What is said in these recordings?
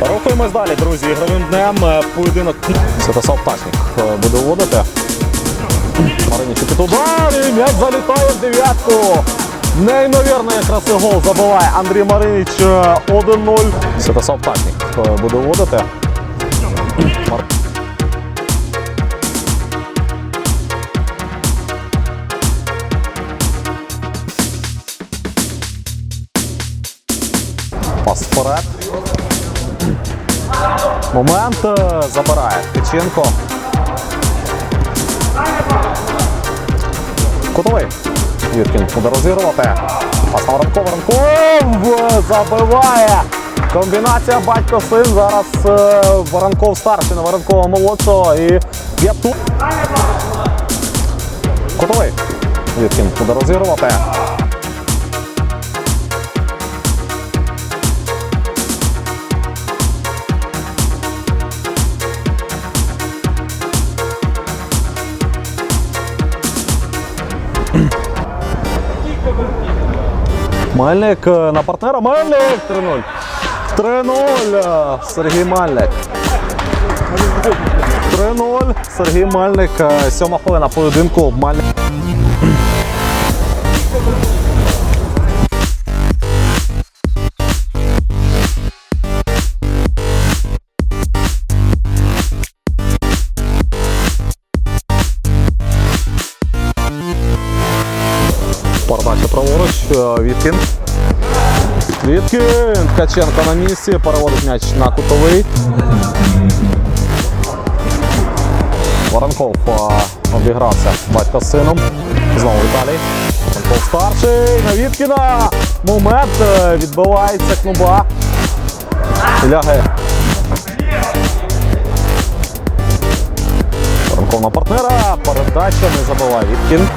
Рухаємось далі, друзі. Ігровим днем е, поєдинок. Святослав Пташник е, буде під удар, і м'яч залітає в дев'ятку. Неймовірний краси гол забиває Андрій Маринич е, 1-0. Святослав Пташник е, буде вводити. Вперед. Момент е, забирає Ткаченко. Кутовий. Юркін буде розігрувати. Пас на Воронков. Воронков забиває. Комбінація батько-син. Зараз е, Воронков старший на Воронкова молодшого. І тут. Кутовий. Юркін буде розігрувати. Мельник е, на партнера. Мельник 3-0. 3-0. е, Сергій Мельник. 3-0. Сергій Мельник. е, Сьома хвилина поєдинку. Мельник. Віткін. Віткін. Ткаченко на місці. Переводить м'яч на кутовий. Воронков обігрався батько з сином. Знову Віталій. Воронков старший. На Віткіна. Момент. е, Відбивається кнуба. Лягає. Воронков на партнера. Передача не забиває Віткін.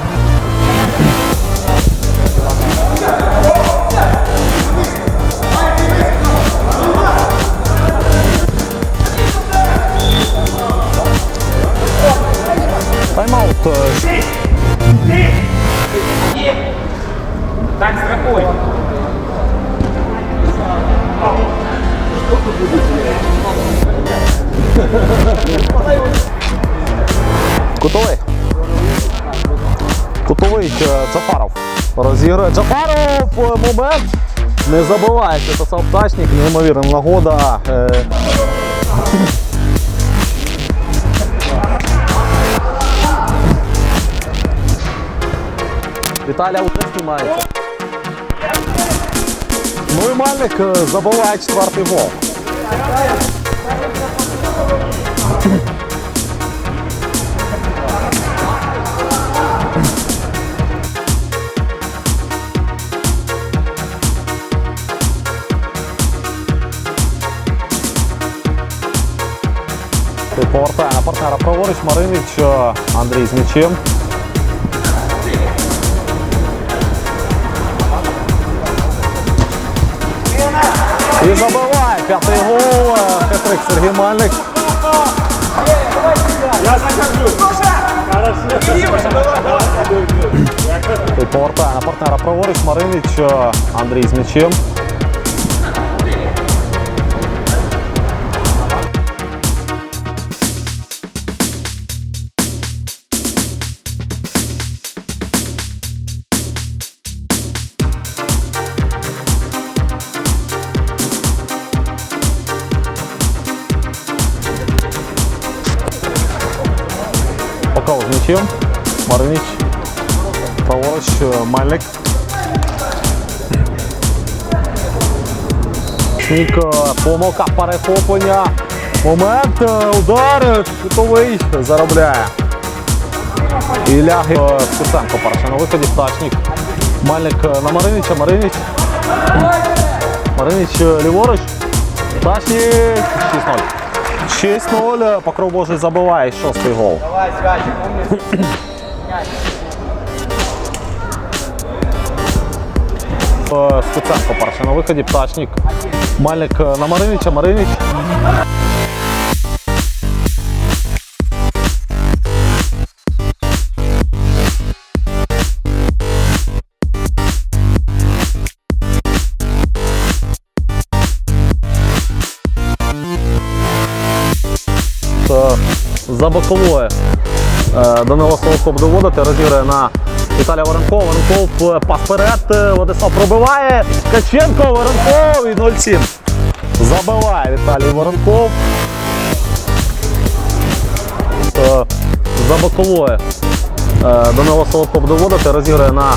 Кутовий. Кутовий е, Джафаров. Розігрує Джафаров. е, Момент. Не забувається. Це сам пташник. Неймовірна нагода. Е, Віталя вже знімається. Ну і Мальник забиває четвертий гол. Повертає на партнера праворуч Маринич е, Андрій з м'ячем. І забиває П'ятий гол. Хетрик Сергій Мальник. І повертає на партнера праворуч Маринич е, Андрій з м'ячем. Покал з м'ячем. Маринич. Праворуч е, Мельник. Снік, е, помилка перехоплення. Момент, е, удар, кутовий заробляє. І ляги е, Стеценко перший на виході, Пташник. Мельник е, на Маринича, Маринич. Маринич е, ліворуч. Пташник 6-0. 6-0. Покров Божий забиває шостий гол. Давай, Святик, умница. Е, перший на виході, пташник. Мальник е, на Маринича, Маринич. За боковою Е, Данило Соловко буде вводити, розіграє на Віталія Воронкова. Воронков е, пас вперед, е, Владислав пробиває. Ткаченко, Воронков і 0-7. Забиває Віталій Воронков. Е, За боковою е, Данило Соловко буде вводити, розіграє на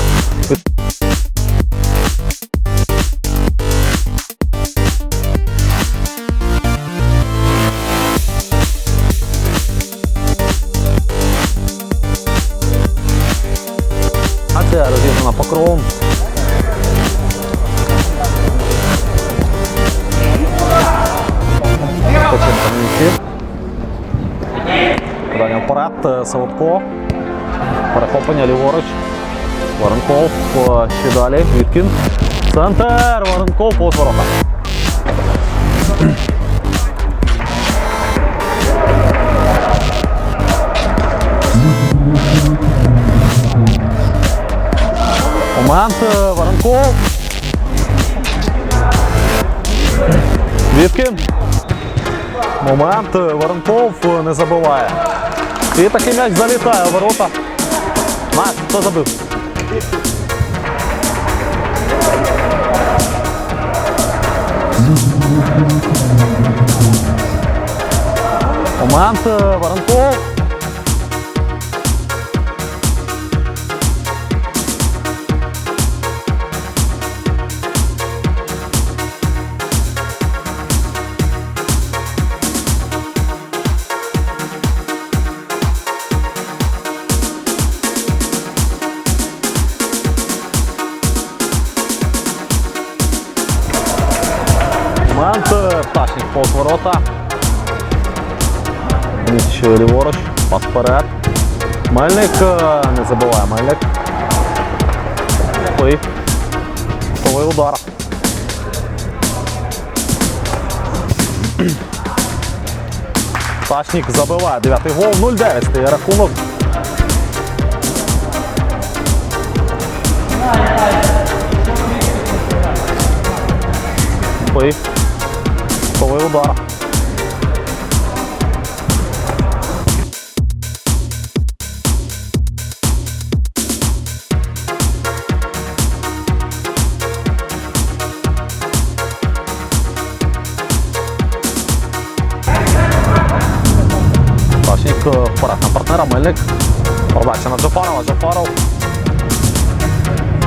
місці. Подання вперед, е, Солодко. Перехоплення ліворуч. Воронков е, ще далі. Віткін. Центр. Воронков по ворота. Момент. е, Воронков. Віткін. Момент. е, Воронков е, не забиває. І такий м'яч залітає у ворота. Маш, хто забив? Момент. Воронков. Ніч ліворуч. Пас вперед. Е, не забиває Мельник. Той. Готовий удар. Пташник забиває. Дев'ятий гол. 0-9 стає рахунок. Той. Готовий удар. Е, вперед на партнера, Мельник. Передача на Джафарова, Джафаров.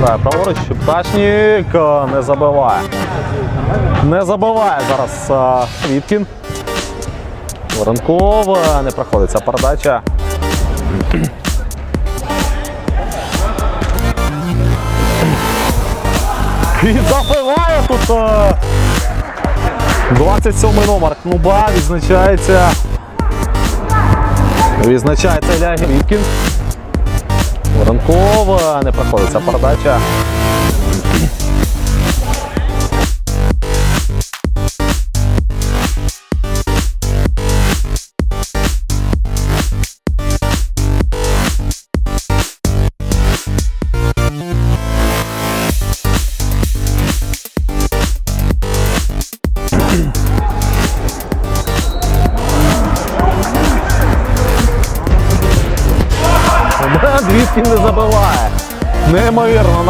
Да, праворуч, Пташник е, не забиває. Не забиває зараз е, Віткін. Воронков е, не проходить ця передача. І забиває тут е, 27 номер клуба відзначається. Відзначається Ілля Воронкова Воронков не проходить ця передача.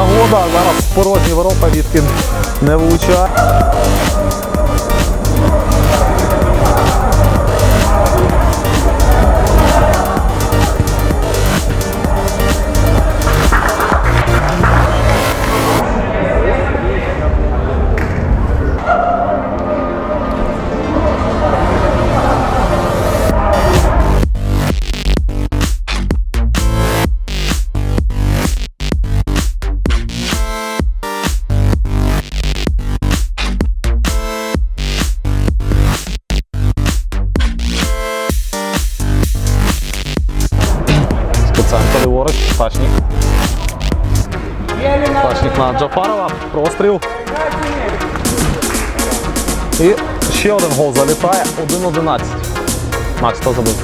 Нагода. Зараз порожні ворота Віткін не влучає. На Джафарова. Простріл. І ще один гол залітає. 1-11. Макс, хто забив?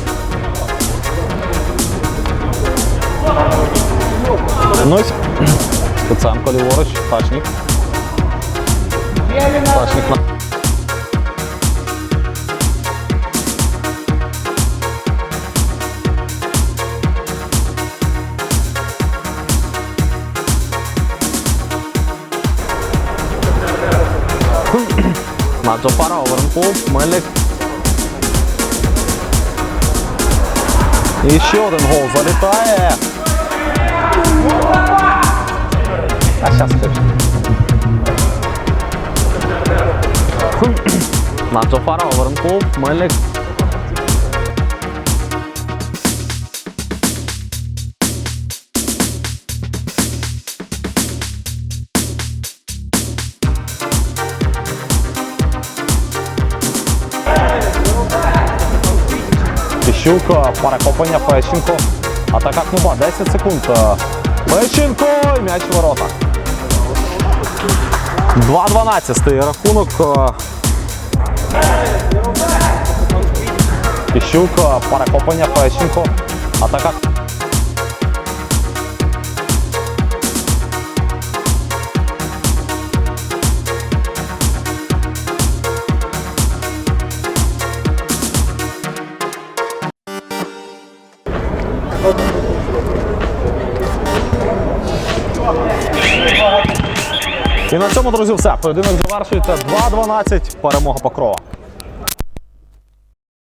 Ну, ось. Куценко ліворуч, Тачнік. Тачнік на. На Джафара, Оверенпул, Мельник. І ще один гол залітає. А зараз Джафара, Оверенпул, Мельник. Тищук, перехоплення Фещенко. Атака клуба 10 секунд. Фещенко і м'яч в ворота. 2-12 стає рахунок. Тищук, перехоплення Фещенко. Атака. Цьому, друзі, все. Поєдинок завершується 2-12. Перемога Покрова.